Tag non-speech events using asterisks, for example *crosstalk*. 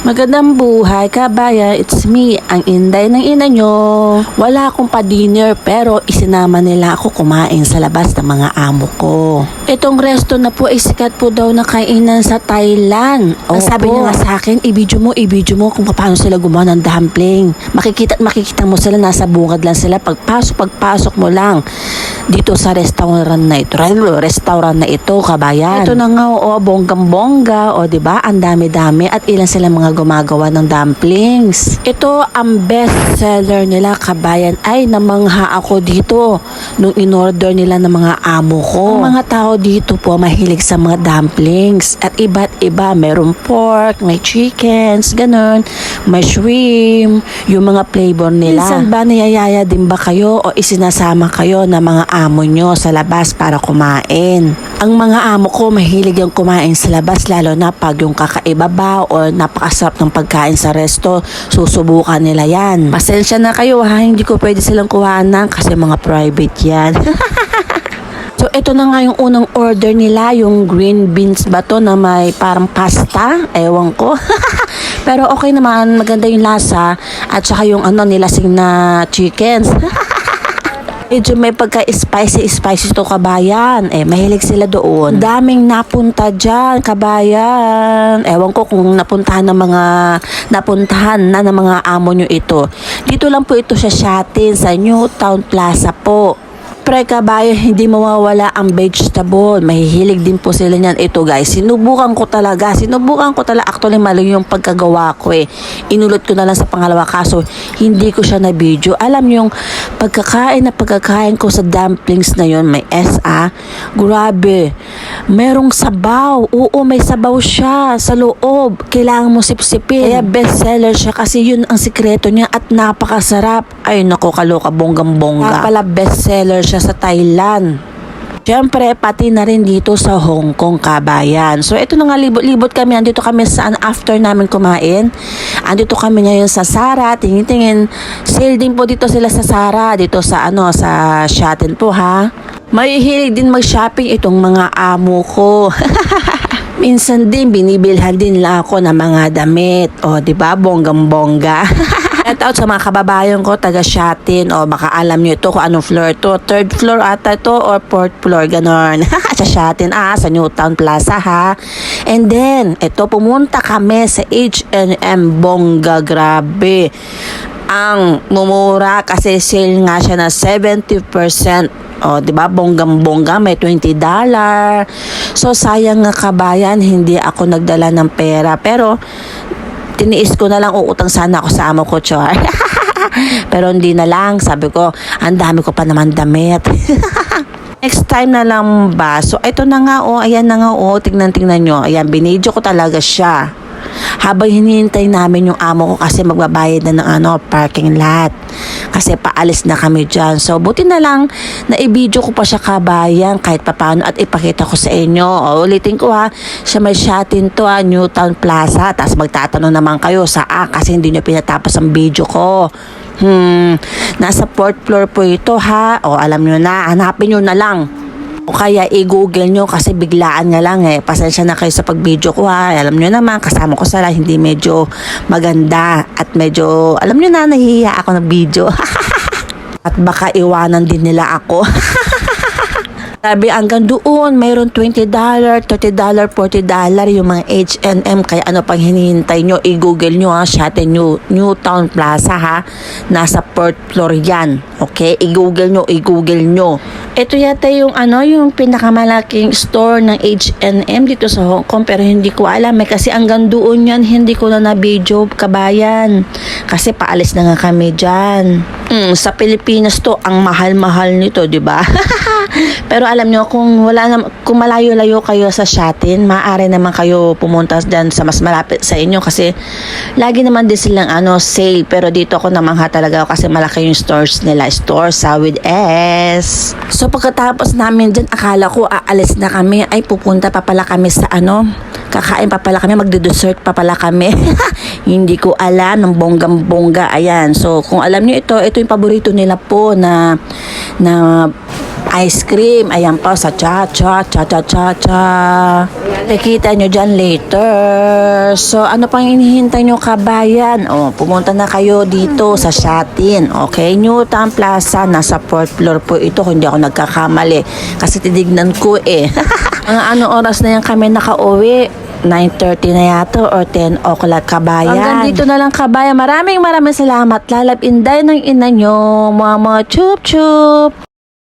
Magandang buhay, kabayan. It's me, ang inday ng ina nyo. Wala akong pa-dinner pero isinama nila ako kumain sa labas ng mga amo ko. Itong resto na po ay sikat po daw na kainan sa Thailand. Ang sabi niya nga sa akin, i-video mo, i-video mo kung paano sila gumawa ng dumpling. Makikita at makikita mo sila, nasa bungad lang sila. Pagpasok, pagpasok mo lang dito sa restaurant na ito. Restaurant na ito, kabayan. Ito na nga, o, bonggang-bongga, o, di ba? Ang dami-dami at ilan sila mga gumagawa ng dumplings. Ito ang best seller nila, kabayan. Ay, namangha ako dito nung in-order nila ng mga amo ko. Ang mga tao dito po mahilig sa mga dumplings at iba't iba. Merong pork, may chickens, ganun, may shrimp, yung mga flavor nila. Minsan ba niyayaya din ba kayo o isinasama kayo ng mga amo nyo sa labas para kumain? Ang mga amo ko mahilig yung kumain sa labas lalo na pag yung kakaiba ba o napakasarap ng pagkain sa resto, susubukan nila yan. Pasensya na kayo ha, hindi ko pwede silang kuhanan kasi mga private yan. *laughs* So, ito na nga yung unang order nila, yung green beans ba to na may parang pasta? Ewan ko. *laughs* Pero okay naman, maganda yung lasa. At saka yung ano, nilasing na chickens. *laughs* Medyo may pagka-spicy, spicy to kabayan. Eh, mahilig sila doon. Daming napunta dyan, kabayan. Ewan ko kung napuntahan ng mga, napuntahan na ng mga amo nyo ito. Dito lang po ito sa Shatin, sa New Town Plaza po. Pre kabayo, hindi mawawala ang vegetable. Mahihilig din po sila niyan. Ito guys, sinubukan ko talaga. Sinubukan ko talaga. Actually, mali yung pagkagawa ko eh. Inulot ko na lang sa pangalawa kaso hindi ko siya na video. Alam yung pagkakain na pagkakain ko sa dumplings na yon may SA. Grabe. Merong sabaw. Oo, may sabaw siya sa loob. Kailangan mo sipsipin. Kaya bestseller siya kasi yun ang sikreto niya at napakasarap. Ay, nako, kaloka, bonggang-bongga. Kaya pala bestseller siya sa Thailand. Siyempre, pati na rin dito sa Hong Kong, kabayan. So, ito na nga, libot-libot kami. Andito kami saan after namin kumain. Andito kami ngayon sa Sara. Tingin-tingin. Sale din po dito sila sa Sara. Dito sa, ano, sa Shatin po, ha? May hilig din mag-shopping itong mga amo ko. *laughs* Minsan din, binibilhan din nila ako ng mga damit. O, di ba? Bonggang-bongga. *laughs* Shout out sa mga kababayan ko, taga Shatin, o baka alam nyo ito kung anong floor to. Third floor ata to or fourth floor, ganon. *laughs* sa Shatin, ah, sa Newtown Plaza, ha. And then, ito, pumunta kami sa H&M Bongga, grabe. Ang mumura kasi sale nga siya na 70%. O, di ba? Bonggang-bongga, may 20 dollar. So, sayang nga kabayan, hindi ako nagdala ng pera. Pero, tiniis ko na lang uutang sana ako sa amo ko, Char. *laughs* Pero hindi na lang, sabi ko, ang dami ko pa naman damit. *laughs* Next time na lang ba? So, ito na nga, oh, ayan na nga, oh, tingnan-tingnan nyo. Ayan, binidyo ko talaga siya. Habang hinihintay namin yung amo ko kasi magbabayad na ng ano, parking lot. Kasi paalis na kami dyan. So, buti na lang na i-video ko pa siya kabayan kahit papano at ipakita ko sa inyo. O, ulitin ko ha, siya may shatin to ha, Newtown Plaza. Tapos magtatanong naman kayo sa A kasi hindi nyo pinatapos ang video ko. Hmm, nasa fourth floor po ito ha. O, alam nyo na, hanapin nyo na lang. O kaya i-google nyo kasi biglaan nga lang eh. Pasensya na kayo sa pag-video ko ha. Alam nyo naman, kasama ko sala, hindi medyo maganda. At medyo, alam nyo na, nahihiya ako ng video. *laughs* At baka iwanan din nila ako. *laughs* Sabi hanggang doon, mayroon $20, $30, $40 yung mga H&M. Kaya ano pang hinihintay nyo, i-google nyo ha, Shatin New, Newtown Plaza ha. Nasa fourth floor yan. Okay? I-google nyo, i-google nyo. Ito yata yung ano, yung pinakamalaking store ng H&M dito sa Hong Kong. Pero hindi ko alam eh. Kasi hanggang doon yan, hindi ko na na-video kabayan. Kasi paalis na nga kami dyan. Mm, sa Pilipinas to, ang mahal-mahal nito, di ba? *laughs* Pero alam nyo, kung wala na, kung malayo-layo kayo sa Shatin, maaari naman kayo pumunta dyan sa mas malapit sa inyo kasi lagi naman din silang ano, sale. Pero dito ako namangha talaga kasi malaki yung stores nila. Store sa with S. So pagkatapos namin dyan, akala ko aalis na kami. Ay, pupunta pa pala kami sa ano, kakain pa pala kami, magde-dessert pa pala kami. *laughs* Hindi ko alam, ng bonggang-bongga. Ayan. So, kung alam nyo ito, ito yung paborito nila po na na ice cream. Ayan pa sa cha cha cha cha cha cha. Makikita nyo dyan later. So, ano pang inihintay nyo kabayan? O, pumunta na kayo dito sa Shatin. Okay, Newtown Plaza. Nasa 4th floor po ito hindi ako nagkakamali. Kasi tinignan ko eh. *laughs* Mga anong oras na yan kami nakauwi? 9.30 na yata or 10 o'clock kabayan. Hanggang dito na lang kabayan. Maraming maraming salamat. Lalab inday ng ina nyo. Mama chup chup.